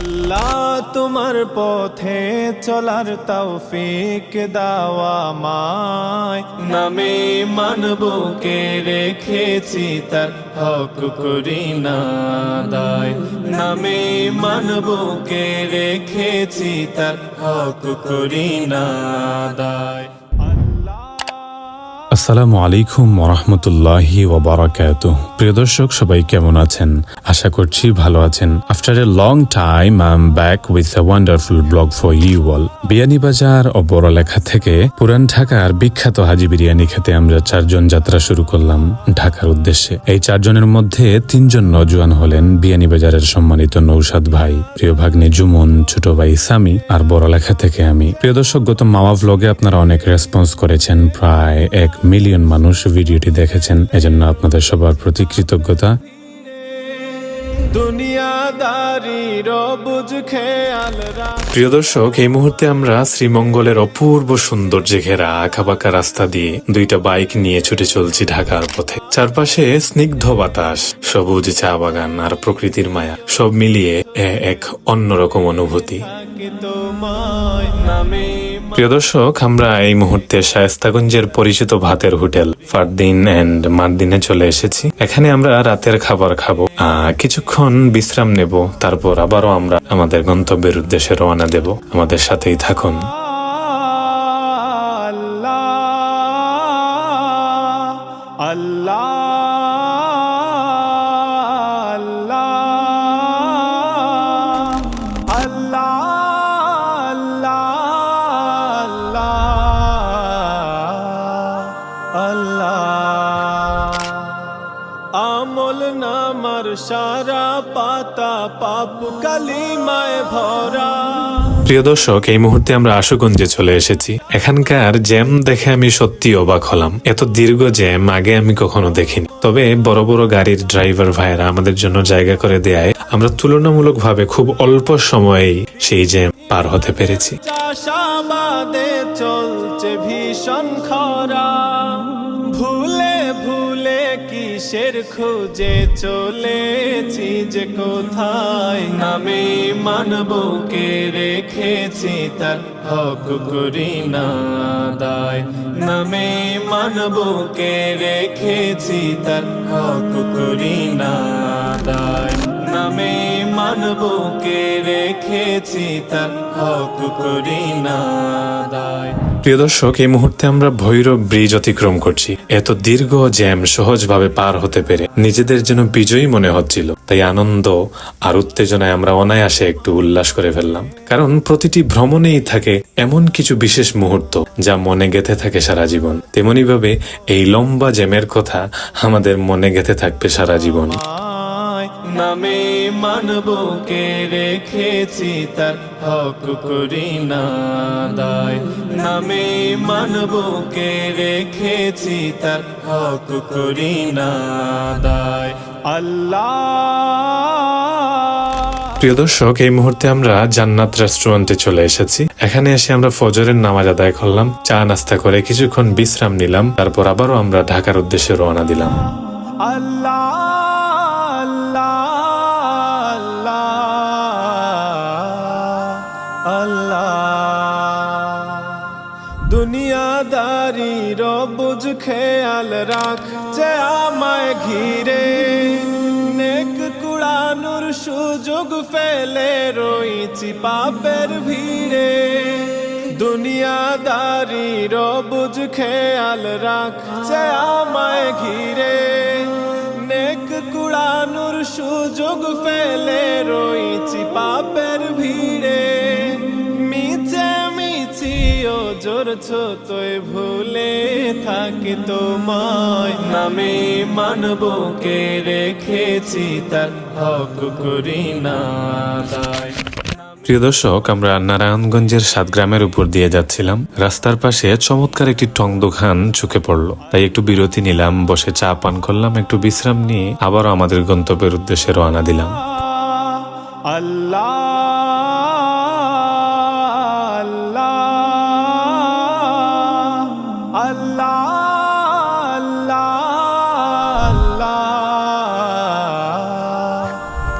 আল্লাহ তোমার পথে চলার তৌফিক দাওয়া মায়। নামে মানবকে রেখেছি তার হক করি না দায়। নামে মানবকে রেখেছি তার হক করি না দায়। আসসালামু আলাইকুম ওরহমতুল্লাহি ওবরাকাত প্রিয় দর্শক, সবাই কেমন আছেন? আশা করছি ভালো আছেন। After a long time I am back with a wonderful blog for you all Beanibazar ও বড়লেখা থেকে পুরান ঢাকার বিখ্যাত হাজি বিরিয়ানি খেতে আমরা চারজন যাত্রা শুরু করলাম ঢাকার উদ্দেশ্যে। এই চারজনের মধ্যে তিনজন নজওয়ান হলেন বিয়ানীবাজারের সম্মানিত নৌসাদ ভাই, প্রিয় ভাগ্নে জুমন, ছোট ভাই সামি আর বড়লেখা থেকে আমি। প্রিয় দর্শক, গত মাওয়া ভ্লগে আপনারা অনেক রেসপন্স করেছেন, প্রায় এক মিলিয়ন মানুষ ভিডিওটি দেখেছেন এজন্য আপনাদের সবার প্রতি কৃতজ্ঞতা। প্রিয় দর্শক এই মুহূর্তে আমরা শ্রীমঙ্গলের অপূর্ব সৌন্দর্যে ঘেরা আঁকাবাঁকা রাস্তা দিয়ে দুইটা বাইক নিয়ে ছুটে চলছি ঢাকার পথে। চারপাশে স্নিগ্ধ বাতাস সবুজ চা বাগান আর প্রকৃতির মায়া সব মিলিয়ে এক অন্যরকম অনুভূতি। তোমায় নামে। প্রিয় দর্শক, আমরা এই মুহূর্তে শায়স্তাগঞ্জের পরিচিত ভাতের হোটেল ফারদিন এন্ড মারদিনে চলে এসেছি। এখানে আমরা রাতের খাবার খাব কিছুক্ষণ বিশ্রাম নেব, তারপর আবারও আমরা আমাদের গন্তব্যের উদ্দেশ্যে রওনা দেব। আমাদের সাথেই থাকুন। আল্লাহ আল্লাহ প্রিয় দর্শক এই মুহূর্তে আমরা আশুগঞ্জে চলে এসেছি। এখানকার জ্যাম দেখে আমি সত্যি অবাক হলাম। এত দীর্ঘ জ্যাম আগে আমি কখনো দেখিনি। তবে বড় বড় গাড়ির ড্রাইভার ভাইয়েরা আমাদের জন্য জায়গা করে দেয় আমরা তুলনামূলকভাবে খুব অল্প সময়েই সেই জ্যাম পার হতে পেরেছি। চলছে ভীষণ খরা। ভুলে ভুলে কিসের খুঁজে চলেছি যে কোথায়? নামে মানবকে রেখেছি তার হক করি না দায় নামে মানবকে রেখেছি তার হক করি না দায় নামে মানবকে রেখেছি তার হক করি না প্রিয় দর্শক, এই মুহূর্তে আমরা ভৈরব ব্রিজ অতিক্রম করছি। এত দীর্ঘ জ্যাম সহজভাবে পার হতে পেরে নিজেদের যেন বিজয়ী মনে হচ্ছিল। তাই আনন্দ আর উত্তেজনায় আমরা অনায়াসে একটু উল্লাস করে ফেললাম। কারণ প্রতিটি ভ্রমণেই থাকে এমন কিছু বিশেষ মুহূর্ত যা মনে গেঁথে থাকে সারা জীবন। তেমনি ভাবে এই লম্বা জ্যামের কথা আমাদের মনে গেঁথে থাকবে সারা জীবন। নামে মানবকে রেখেছি তার হক করি না দায়। নামে মানবকে রেখেছি তার হক করি না দায়। আল্লাহ! প্রিয় দর্শক এই মুহূর্তে আমরা জান্নাত রেস্টুরেন্টে চলে এসেছি। এখানে এসে আমরা ফজরের নামাজ আদায় করলাম চা নাস্তা করে কিছুক্ষণ বিশ্রাম নিলাম তারপর আবারও আমরা ঢাকার উদ্দেশ্যে রওনা দিলাম। আল্লাহ! আল্লাহ দুনিয়াদারির বুঝ খেয়াল রাখছে আমায় ঘিরে। নেক কুড়ানোর সুযোগ ফেলে রইছি পাপের ভিড়ে। দুনিয়াদারির বুঝ খেয়াল রাখছে আমায় ঘিরে। নেক কুড়ানোর সুযোগ ফেলে রইছি পাপের ভিড়ে। ও জোরছো তোয় ভুলে থাকে তোমায়। নামে মানবকে রেখেছি তার হক করি না প্রিয় দর্শক আমরা নারায়ণগঞ্জের সাত গ্রামের উপর দিয়ে যাচ্ছিলাম। রাস্তার পাশে চমৎকার একটি টং দোকান চোখে পড়ল। তাই একটু বিরতি নিলাম বসে চা পান করলাম একটু বিশ্রাম নিয়ে আবারও আমাদের গন্তব্যের উদ্দেশ্যে রওনা দিলাম। আল্লাহ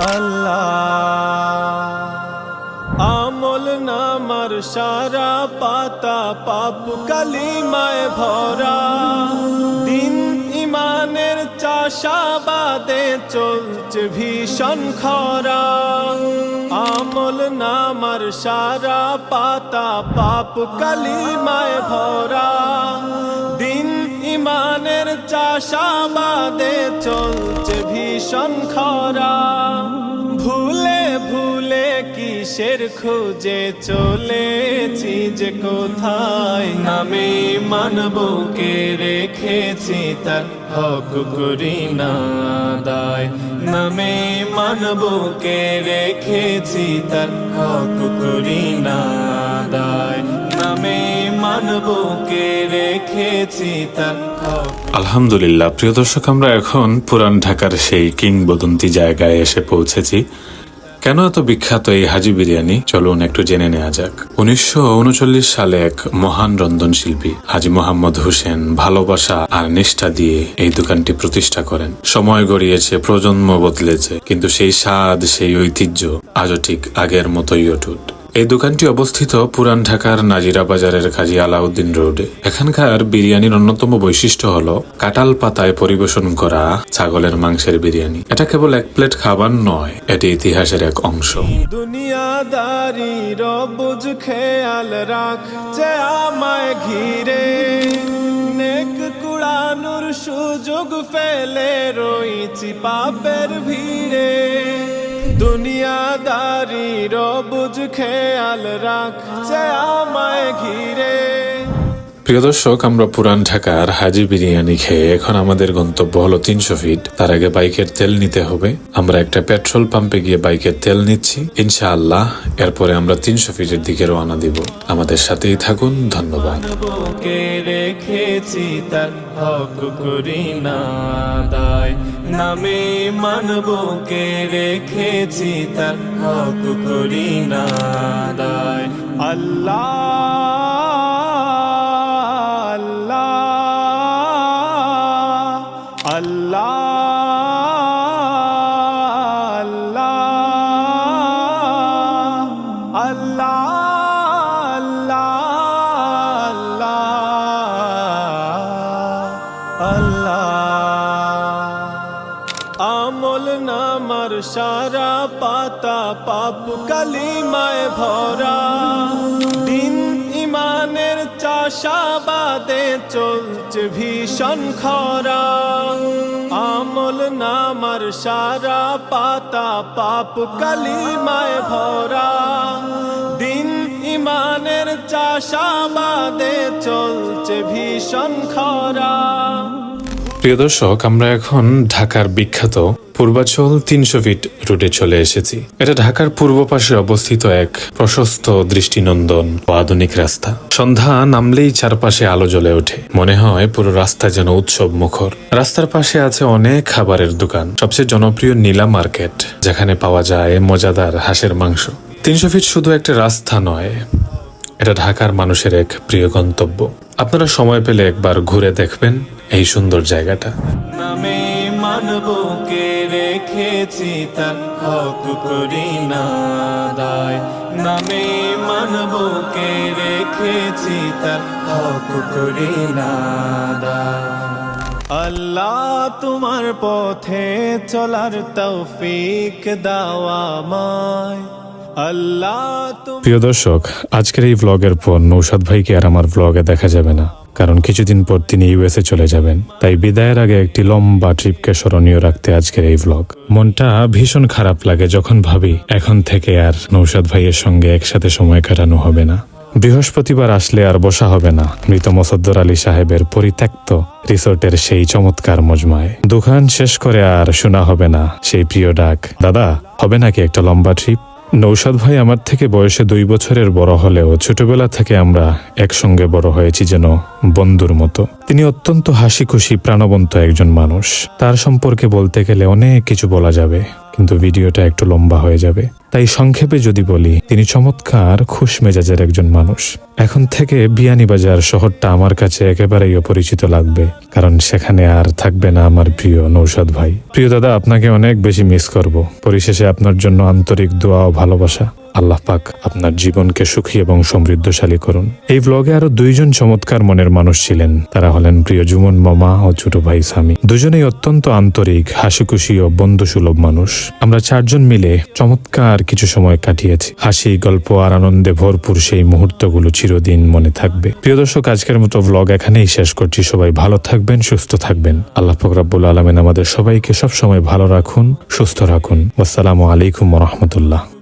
আল্লাহ। আল্লাহ নামার সারা পাতা পাপ কালিমায় ভরা। দিন ইমানের চাষাবাদে চলছে ভীষণ খরা। আমল নামার সারা পাতা পাপ কালিমায় ভরা। দিন ইমানের চাষাবাদে চলছে ভীষণ খরা। ভুলে ভুলে কিসের খুঁজে চলেছি যে কোথায়? নামে মানবকে রেখেছি তার হক করি না দায় নামে মানবকে রেখেছি তার হক করি না দায় নামে আলহামদুলিল্লাহ, প্রিয় দর্শক, আমরা এখন পুরান ঢাকার সেই কিংবদন্তি জায়গায় এসে পৌঁছেছি। কেন এত বিখ্যাত এই হাজি বিরিয়ানি? চলুন একটু জেনে নেওয়া যাক। উনিশশো উনচল্লিশ সালে এক মহান রন্ধন শিল্পী হাজি মোহাম্মদ হোসেন, ভালোবাসা আর নিষ্ঠা দিয়ে এই দোকানটি প্রতিষ্ঠা করেন। সময় গড়িয়েছে, প্রজন্ম বদলেছে, কিন্তু সেই স্বাদ, সেই ঐতিহ্য আজও ঠিক আগের মতোই অটুট। এই দোকানটি অবস্থিত পুরান ঢাকার নাজিরা বাজারের কাজী আলাউদ্দিন রোডে। এখানকার বিরিয়ানির অন্যতম বৈশিষ্ট্য হল কাঁঠাল পাতায় পরিবেশন করা ছাগলের মাংসের বিরিয়ানি। এটা কেবল এক প্লেট খাবার নয়, এটি ইতিহাসের এক অংশ। খেয়াল সুযোগ ফেলে রইছি পাপের ভিড়ে। দুনিয়াদারি বুঝ খেয়াল রাখ আমায় ঘিরে। প্রিয় দর্শক, আমরা পুরান ঢাকার হাজি বিরিয়ানি খেয়ে এখন আমাদের গন্তব্য হলো তিনশো ফিট। তার আগে বাইকের তেল নিতে হবে। আমরা একটা পেট্রোল পাম্পে গিয়ে বাইকের তেল নিচ্ছি। ইনশাআল্লাহ, এরপরে আমরা তিনশো ফিটের দিকে রওনা দিব। আমাদের সাথেই থাকুন, ধন্যবাদ। নামে মানবকে রেখেছি তার হক করি না দায় আল্লাহ সারা পাতা পাপ কালিমায় ভরা। দিন ইমানের চাষাবাদে চলছে ভীষণ খরা। আমল নামার সারা পাতা পাপ কালিমায় ভরা। দিন ইমানের চাষাবাদে চলছে ভীষণ খরা। প্রিয় দর্শক, আমরা এখন ঢাকার বিখ্যাত পূর্বাচল তিনশো ফিট রুটে চলে এসেছি। এটা ঢাকার পূর্ব পাশে অবস্থিত এক প্রশস্ত দৃষ্টিনন্দন ও আধুনিক রাস্তা। সন্ধ্যা নামলেই চারপাশে আলো জ্বলে ওঠে। মনে হয় পুরো রাস্তা যেন উৎসব মুখর। রাস্তার পাশে আছে অনেক খাবারের দোকান। সবচেয়ে জনপ্রিয় নীলা মার্কেট, যেখানে পাওয়া যায় মজাদার হাঁসের মাংস। তিনশো ফিট শুধু একটা রাস্তা নয়, এটা ঢাকার মানুষের এক প্রিয় গন্তব্য। আপনারা সময় পেলে একবার ঘুরে দেখবেন এই সুন্দর জায়গাটা। নামে দায় নামে দায় আল্লাহ তোমার পথে চলার তৌফিক দাওয়া মায় প্রিয় দর্শক, আজকের এই ব্লগের পর নৌসাদ ভাইকে আর আমার ব্লগে দেখা যাবে না, কারণ কিছুদিন পর তিনি ইউএসএ চলে যাবেন। তাই বিদায়ের আগে একটি লম্বা ট্রিপকে স্মরণীয় রাখতে আজকের এই ব্লগ মনটা ভীষণ খারাপ লাগে যখন ভাবি, এখন থেকে আর নৌসাদ ভাইয়ের সঙ্গে একসাথে সময় কাটানো হবে না। বৃহস্পতিবার আসলে আর বসা হবে না, মৃত মোসদ্দর আলী সাহেবের পরিত্যক্ত রিসোর্টের সেই চমৎকার মজমায়। দোকান শেষ করে আর শোনা হবে না সেই প্রিয় ডাক। দাদা, হবে নাকি একটা লম্বা ট্রিপ নৌসাদ ভাই আমার থেকে বয়সে দুই বছরের বড় হলেও ছোটবেলা থেকে আমরা একসঙ্গে বড় হয়েছি যেন বন্ধুর মতো। তিনি অত্যন্ত হাসি খুশি প্রাণবন্ত একজন মানুষ। তার সম্পর্কে বলতে গেলে অনেক কিছু বলা যাবে। কিন্তু ভিডিওটা একটু লম্বা হয়ে যাবে। তাই সংক্ষেপে যদি বলি, তিনি চমৎকার, খুশ মেজাজের একজন মানুষ। এখন থেকে বিয়ানীবাজার শহরটা আমার কাছে একেবারেই অপরিচিত লাগবে, কারণ সেখানে আর থাকবে না আমার প্রিয় নৌসাদ ভাই। প্রিয় দাদা, আপনাকে অনেক বেশি মিস করব। পরিশেষে আপনার জন্য আন্তরিক দোয়া ও ভালোবাসা। আল্লাহ পাক আপনার জীবনকে সুখী এবং সমৃদ্ধশালী করুন। এই ব্লগে আরও দুইজন চমৎকার মনের মানুষ ছিলেন। তারা হলেন প্রিয় জুমন মামা ও ছোট ভাই স্বামী দুজনেই অত্যন্ত আন্তরিক, হাসিখুশি ও বন্ধুসুলভ মানুষ। আমরা চারজন মিলে চমৎকার কিছু সময় কাটিয়েছি। হাসি, গল্প আর আনন্দে ভরপুর সেই মুহূর্তগুলো চিরদিন মনে থাকবে। প্রিয় দর্শক, আজকের মতো ব্লগ এখানেই শেষ করছি। সবাই ভালো থাকবেন, সুস্থ থাকবেন। আল্লাহ ফকরাবুল আলমেন আমাদের সবাইকে সবসময় ভালো রাখুন, সুস্থ রাখুন। আসসালামু আলাইকুম রহমতুল্লাহ।